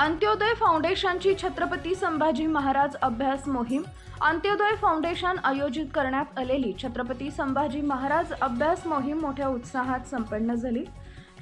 अंत्योदय फाउंडेशनची छत्रपती संभाजी महाराज अभ्यास मोहीम अंत्योदय फाउंडेशन आयोजित करण्यात आलेली छत्रपती संभाजी महाराज अभ्यास मोहीम मोठ्या उत्साहात संपन्न झाली.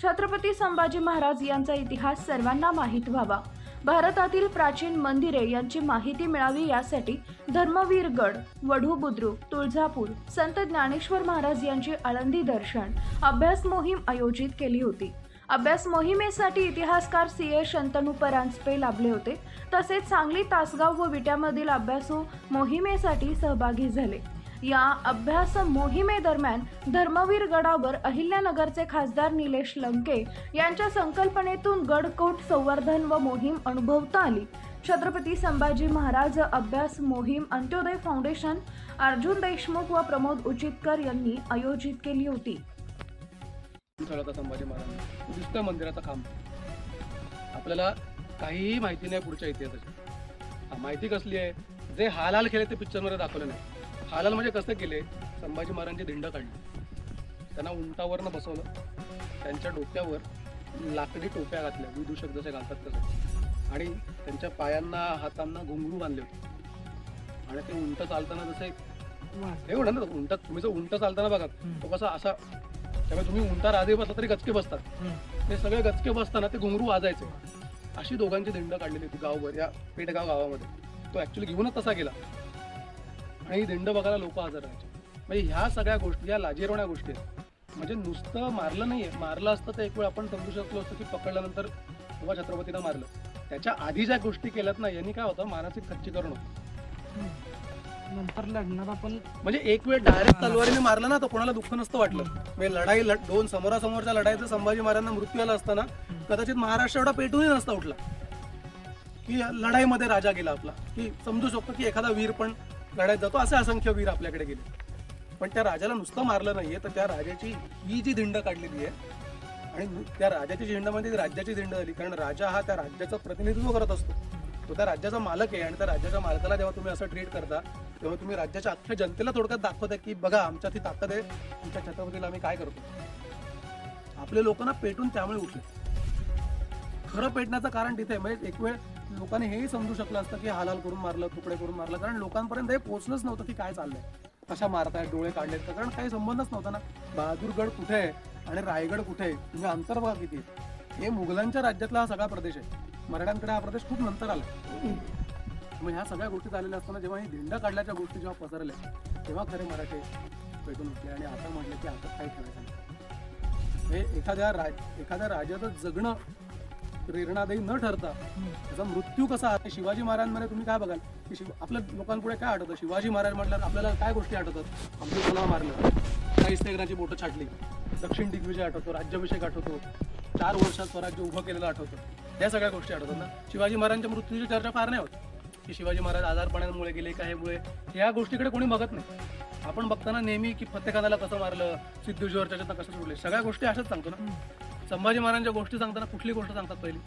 छत्रपती संभाजी महाराज यांचा इतिहास सर्वांना माहीत व्हावा. भारतातील प्राचीन मंदिरे यांची माहिती मिळावी यासाठी धर्मवीरगड वढू बुद्रुक तुळजापूर संत ज्ञानेश्वर महाराज यांची आळंदी दर्शन अभ्यास मोहीम आयोजित केली होती. अभ्यास मोहिमेसाठी इतिहासकार सी ए शंतनू परांजपे लाभले होते. तसेच सांगली तासगाव व विट्यामधील अभ्यासू मोहिमेसाठी सहभागी झाले. या अभ्यास मोहिमेदरम्यान धर्मवीर गडावर अहिल्यानगरचे खासदार निलेश लंके यांच्या संकल्पनेतून गडकोट संवर्धन व मोहीम अनुभवता आली. छत्रपती संभाजी महाराज अभ्यास मोहीम अंत्योदय फाउंडेशन अर्जुन देशमुख व प्रमोद उचितकर यांनी आयोजित केली होती. होता संभाजी महाराज. दिसतोय मंदिराचा खांब आपल्याला काहीही माहिती नाही पुढच्या इतिहासाची. माहिती कसली आहे? जे हालाल केले ते पिक्चरमध्ये दाखवलं नाही. हालाल म्हणजे कसं केले? संभाजी महाराजांची धिंड काढली. त्यांना उंटावरनं बसवलं. त्यांच्या डोक्यावर लाकडी टोप्या घातल्या. विदूषक जसे घालतात तसं. आणि त्यांच्या पायांना हातांना घुंगरू बांधले होते. आणि ते उंट चालताना जसे हे म्हणा ना उंट. तुम्ही जर उंट चालताना बघा. तो कसा असा त्यामुळे तुम्ही उंटा राधे बसला तरी गचके बसतात. ते सगळे गचके बसताना ते घुंगरू वाजायचे. अशी दोघांची दिंड काढलेली होती गावभर या पेटगाव गावामध्ये. तो ऍक्च्युली घेऊनच तसा गेला. आणि ही दिंड बघायला लोक हजर राहायचे. म्हणजे ह्या सगळ्या गोष्टी या लाजिरवण्या गोष्टी आहेत. म्हणजे नुसतं मारलं नाहीये. मारलं असतं तर एक वेळ आपण समजू शकलो असतो की पकडल्यानंतर किंवा छत्रपतीनं मारलं. त्याच्या आधी ज्या गोष्टी केल्यात ना यांनी काय होतं? मानसिक खच्चीकरण होतं. नंतर लढणार आपण. म्हणजे एक वेळ डायरेक्ट तलवारीने मारलं ना तर कोणाला दुःख नसतं वाटलं. म्हणजे लढाई लढ- दोन समोरासमोरच्या लढाईत संभाजी महाराजांना मृत्यू आला असताना कदाचित महाराष्ट्र एवढा पेटूनही नसता उठला. की लढाईमध्ये राजा गेला आपला. की समजू शकतो की एखादा वीर पण लढाईत जातो. असे असंख्य वीर आपल्याकडे गेले. पण त्या राजाला नुसतं मारलं नाहीये तर त्या राजाची ही जी दिंड काढलेली आहे आणि त्या राजाची झेंडामध्ये राज्याची झेंडा झाली कारण राजा हा त्या राज्याचं प्रतिनिधित्व करत असतो. तो त्या राज्याचा मालक आहे आणि त्या राज्याच्या मालकाला जेव्हा तुम्ही असं ट्रीट करता तेव्हा तुम्ही राज्याच्या अख्ख्या जनतेला थोडक्यात दाखवता की बघा आमच्यात ही ताकद आहे आमच्या छत्रपतीला आम्ही काय करतो? आपले लोकांना पेटून त्यामुळे उठले. खरं पेटण्याचं कारण तिथे म्हणजे एक वेळ लोकांनी हेही समजू शकलं असतं की हालाल करून मारलं तुकडे करून मारलं कारण लोकांपर्यंत हे पोहोचलंच नव्हतं की काय चाललंय. कशा मारतायत डोळे काढलेत का? कारण काही संबंधच नव्हता ना. बहादूरगड कुठे आहे आणि रायगड कुठे आहे? म्हणजे अंतर बघा किती आहे. हे मुघलांच्या राज्यातला हा सगळा प्रदेश आहे. मराठ्यांकडे हा प्रदेश खूप नंतर आला. मग ह्या सगळ्या गोष्टी झालेल्या असताना जेव्हा ही दिंड काढल्याच्या गोष्टी जेव्हा पसरल्या तेव्हा खरे मराठे पेटून उठले आणि आता म्हटले की आता काही ठेवायचं नाही. हे एखाद्या राज एखाद्या राजाचं जगणं प्रेरणादायी न ठरता त्याचा मृत्यू कसा आहे? शिवाजी महाराजांमध्ये तुम्ही काय बघाल? की शिव आपल्या लोकांपुढे काय आठवतं? शिवाजी महाराज म्हटल्यावर आपल्याला काय गोष्टी आठवतात? अब्दुल कलाम मारलं काही स्नेगराची बोटं छाटली दक्षिण दिग्विजय आठवतो राज्याभिषेक आठवतो चार वर्षात स्वराज्य उभं केलेलं आठवतं. या सगळ्या गोष्टी आठवतात ना. शिवाजी महाराजांच्या मृत्यूची चर्चा फार नाही होत. की शिवाजी महाराज आजारपणामुळे गेले काय मुळे ह्या गोष्टीकडे कोणी बघत नाही. आपण बघताना नेहमी की फतेखानाला कसं मारलं सिद्धूजीवर त्याच्यातनं कसं सोडले सगळ्या गोष्टी अशाच सांगतो ना. संभाजी महाराजांच्या गोष्टी सांगताना कुठली गोष्ट सांगतात पहिली?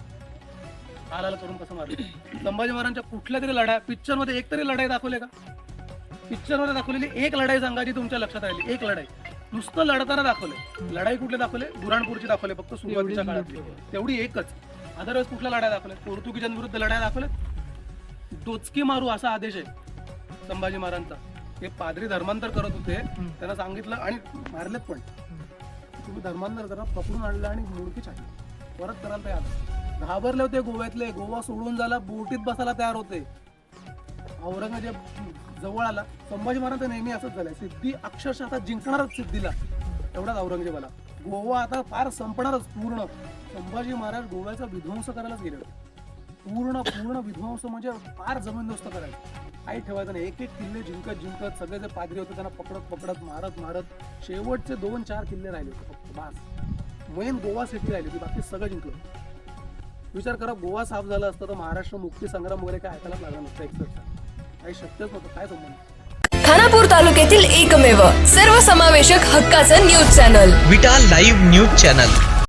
हालाल करून कसं मारलं? संभाजी महाराजांच्या कुठल्या तरी लढाई पिक्चरमध्ये एक तरी लढाई दाखवले का? पिक्चरमध्ये दाखवलेली एक लढाई सांगा जी तुमच्या लक्षात राहिली एक लढाई. नुसतं लढताना दाखवले लढाई कुठले दाखवले? बुराणपूरची दाखवले फक्त सुरुवातीच्या काळात तेवढी एकच. अदरवाईज कुठल्या लढाई दाखवल्या पोर्तुगीजांविरुद्ध लढाई दाखवल्या डोचकी मारू असा आदेश आहे संभाजी महाराजांचा. हे पादरी धर्मांतर करत होते त्यांना सांगितलं आणि मारलेत पण. तुम्ही धर्मांतर करा पकडून आणलं आणि मुडकी छाटली. परत करायला तयार. घाबरले होते गोव्यातले गोवा सोडून झाला बोटीत बसायला तयार होते. औरंगजेब जवळ आला. संभाजी महाराज नेहमी असंच झालंय. सिद्धी अक्षरशः आता जिंकणारच सिद्धीला. एवढाच औरंगजेबाला. गोवा आता फार संपणारच पूर्ण. संभाजी महाराज गोव्याचा विध्वंस करायलाच गेले होते. पूर्ण पूर्ण विध्वंस म्हणजे फार जमीनदोस्त करायचं काही ठेवायचं नाही. एक एक किल्ले जिंकत जिंकत सगळे जे पादरी होते त्यांना पकडत पकडत मारत मारत शेवटचे दोन चार किल्ले राहिले होते फक्त. बास. मेन गोवा सिटी राहिली होती. बाकी सगळं जिंकलं. विचार करा गोवा साफ झाला असता तर महाराष्ट्र मुक्ती संग्राम वगैरे काय ऐकायला लागला नसतं एकसरचा काही शक्यच नव्हतं. काय संबंध? खानापूर तालुक्यातील एकमेव सर्वसमावेशक हक्काचं news channel Vita live news channel